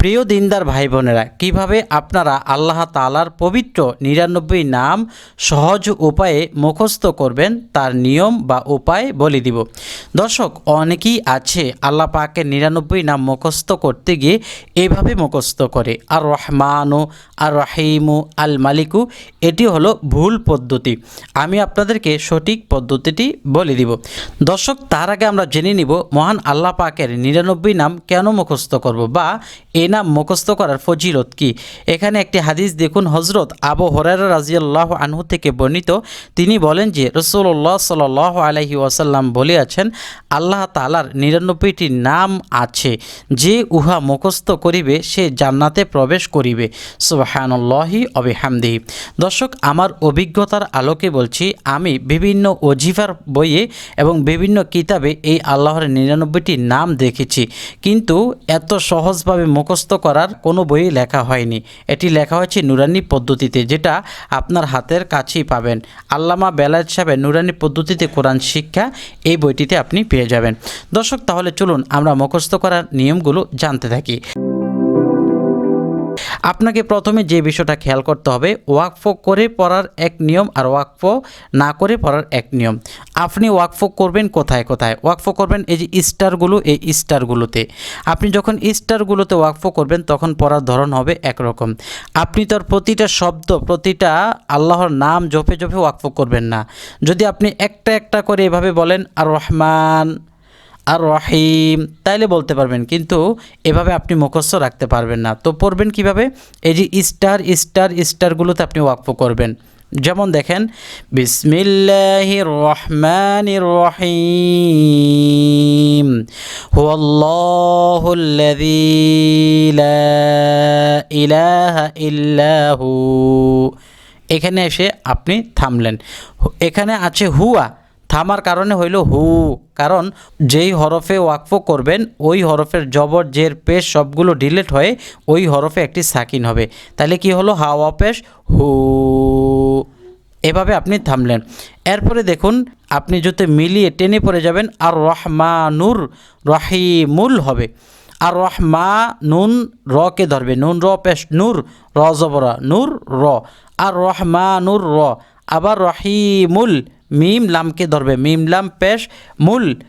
প্রিয় দিনদার ভাই বোনেরা কীভাবে আপনারা আল্লাহ তালার পবিত্র নিরানব্বই নাম সহজ উপায়ে মুখস্থ করবেন, তার নিয়ম বা উপায় বলে দিব। দর্শক, অনেকেই আছে আল্লাহ পাকের নিরানব্বই নাম মুখস্থ করতে গিয়ে এইভাবে মুখস্থ করে আর রহমানু আর রহিমু আল মালিকু এটি হলো ভুল পদ্ধতি। আমি আপনাদেরকে সঠিক পদ্ধতিটি বলে দিব। দর্শক, তার আগে আমরা জেনে নিব, মহান আল্লাহ পাকের নিরানব্বই নাম কেন মুখস্থ করব বা এই নাম মুখস্থ করার ফজিলত কি? এখানে একটি হাদিস দেখুন হজরত আবু হরার রাজিয়াল্লাহ আনহু থেকে বর্ণিত। তিনি বলেন যে রসুল্লাহ সাল আলহি ওয়াসাল্লাম বলে আছেন আল্লাহ তালার নিরানব্বইটি নাম আছে। যে উহা মুখস্থ করিবে, সে জান্নাতে প্রবেশ করিবে। সুবাহানুল্লাহি অবিহামদিহি দর্শক, আমার অভিজ্ঞতার আলোকে বলছি, আমি বিভিন্ন অজিফার বইয়ে এবং বিভিন্ন কিতাবে এই আল্লাহর নিরানব্বইটি নাম দেখেছি। কিন্তু এত সহজভাবে মুখস্থ করার কোনো বই লেখা হয়নি। এটি লেখা হয়েছে নুরানি পদ্ধতিতে, যেটা আপনার হাতের কাছেই পাবেন। আল্লামা বেলায়েত সাহেবের নুরানি পদ্ধতিতে কোরআন শিক্ষা এই বইটিতে আপনি পেয়ে যাবেন। দর্শক, তাহলে চলুন আমরা মুখস্থ করার নিয়মগুলো জানতে থাকি। আপনাকে প্রথমে যে বিষয়টা খেয়াল করতে হবে, ওয়াকফ করে পড়ার এক নিয়ম আর ওয়াকফ না করে পড়ার এক নিয়ম। আপনি ওয়াকফ করবেন কোথায় কোথায়? ওয়াকফ করবেন এই যে স্টারগুলো, এই স্টারগুলোতে। আপনি যখন স্টারগুলোতে ওয়াকফ করবেন, তখন পড়ার ধরন হবে একরকম। আপনি তার প্রতিটা শব্দ, প্রতিটা আল্লাহর নাম জপে জপে ওয়াকফ করবেন না। যদি আপনি একটা একটা করে এভাবে বলেন, আর রহমান আর রহিম তাইলে বলতে পারবেন, কিন্তু এভাবে আপনি মুখস্থ রাখতে পারবেন না। তো পড়বেন কীভাবে? এই যে স্টার স্টার, স্টারগুলোতে আপনি ওয়াকফ করবেন। যেমন দেখেন বিসমিল্লাহির রহমানির রহিম হুয়াল্লাহুল্লাযী লা ইলাহা এখানে এসে আপনি থামলেন। এখানে আছে হুয়া। থামার কারণে হইল হু। কারণ যেই হরফে ওয়াকফ করবেন, ওই হরফের জবর, জের, পেশ সবগুলো ডিলেট হয়ে ওই হরফে একটি সাকিন হবে। তাহলে কি হলো? হাওয়া পেশ, হু। এভাবে আপনি থামলেন। এরপরে দেখুন, আপনি যদি মিলিয়ে টেনে পড়ে যাবেন আর রহমানুর রহিমুল হবে। আর রহমা নুন রকে ধরবে। নুন, র, পেশ, নূর, র, জবরা, নূর, র। আর রহমানুর র। আবার রহিমুল মিম লামকে ধরবে? মিম লাম পেশ মূল।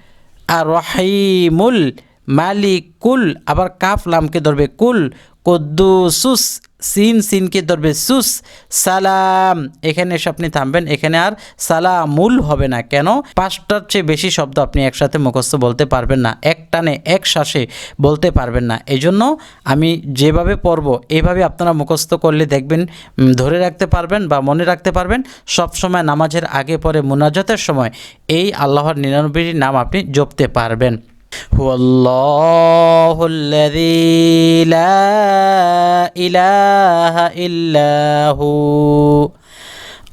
আর রহিমুল মালিকুল। আবার কাফ লামকে ধরবে? কুল। কদ্দুসুস, সিন, সিনকে ধরবে সুস, সালাম। এখানে এসে আপনি থামবেন। এখানে আর সালামুল হবে না। কেন? পাঁচটার চেয়ে বেশি শব্দ আপনি একসাথে মুখস্থ বলতে পারবেন না। এক টানে, এক শ্বাসে বলতে পারবেন না। এই জন্য আমি যেভাবে পড়ব এইভাবে আপনারা মুখস্থ করলে দেখবেন ধরে রাখতে পারবেন বা মনে রাখতে পারবেন, সব সময় নামাজের আগে পরে মুনাজাতের সময় এই আল্লাহর নিরানব্বইটি নাম আপনি জপতে পারবেন। هو الله الذي لا إله إلا هو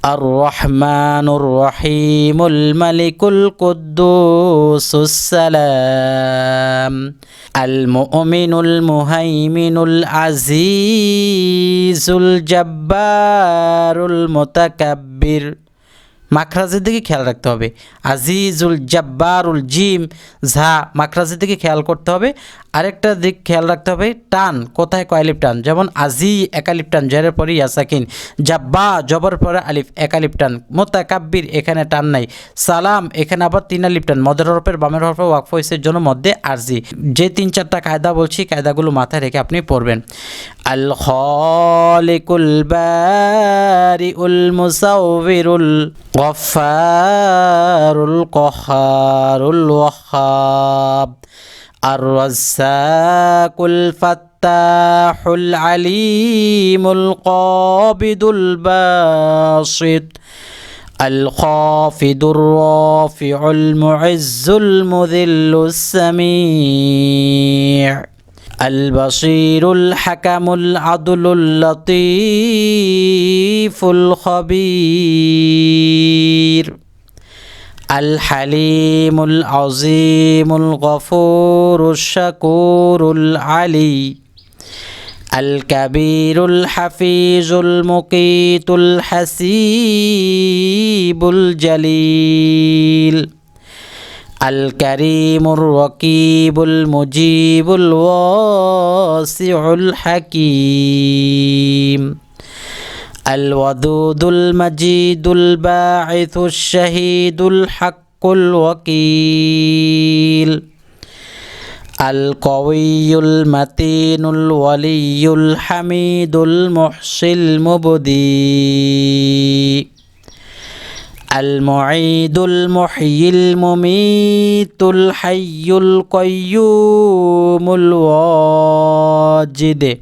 الرحمن الرحيم الملك القدوس السلام المؤمن المهيمن العزيز الجبار المتكبر মাখরাজের দিকে খেয়াল রাখতে হবে। আজিজুল জব্বারুল জিম ঝা মাখরাজের দিকে খেয়াল করতে হবে। আরেকটা দিক খেয়াল রাখতে হবে, টান, কোথায় কয়ালিপ টান? যেমন আজি একালিপ টান, জেরের পরে ইয়াসাকিন, জাব্বা, জবর পরে আলিফ একালিপ টান, মোতাকাব্বির এখানে টান নাই, সালাম এখানে আবার তিন আলিপ টান মদের হরফের, বামের হরফে ওয়াকফ হয়েছের জন্য মধ্যে আরজি। যে তিন চারটা কায়দা বলছি, কায়দাগুলো মাথায় রেখে আপনি পড়বেন। আল খালিকুল বারিউল মুসাউবিরুল গফারুল কহারুল ওয়াহাব। الرزاق الفتاح العليم القابض الباسط الخافض الرافع المعز المذل السميع البصير الحكم العدل اللطيف الخبير الحليم العظيم الغفور الشكور العلي الكبير الحفيظ المقيت الحسيب الجليل الكريم الرقيب المجيب الواسع الحكيم الودود المجيد الباعث الشهيد الحق الوكيل القوي المتين الولي الحميد المحصي المبدي المعيد المحيي المميت الحي القيوم الواجد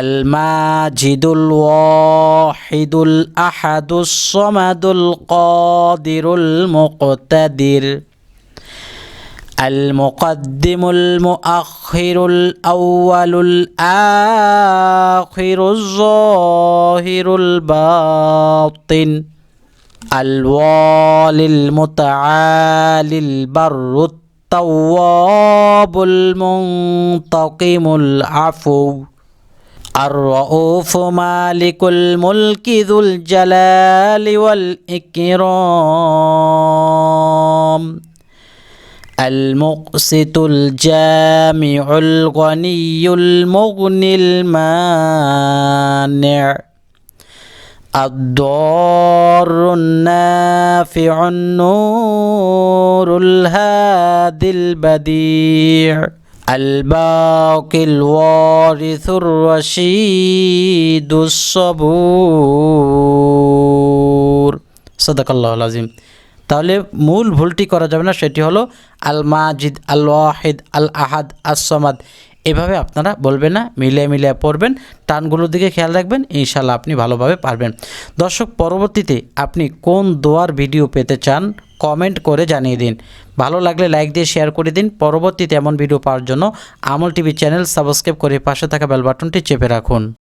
الماجد الواحد الأحد الصمد القادر المقتدر المقدم المؤخر الأول الآخر الظاهر الباطن الوالي المتعالي البر التواب المنتقم العفو الرؤوف مالك الملك ذو الجلال والإكرام. المقسط الجامع الغني المغني المانع. الضار النافع النور الهادي البديع. الباقي الوارث الرشيد الصبور صدق الله العظيم তাহলে মূল ভুলটি করা যাবে না সেটি হলো আল মাজিদ আল ওয়াহিদ আল আহাদ আসমাদ এভাবে আপনারা বলবেন না, মিলিয়ে মিলিয়ে পড়বেন, টানগুলোর দিকে খেয়াল রাখবেন ইনশাল্লাহ আপনি ভালোভাবে পারবেন। দর্শক, পরবর্তীতে আপনি কোন দোয়ার ভিডিও পেতে চান, কমেন্ট করে জানিয়ে দিন। ভালো লাগলে লাইক দিয়ে শেয়ার করে দিন। পরবর্তীতে এমন ভিডিও পাওয়ার জন্য আমল টিভি চ্যানেল সাবস্ক্রাইব করে পাশে থাকা বেল বাটনটি চেপে রাখুন।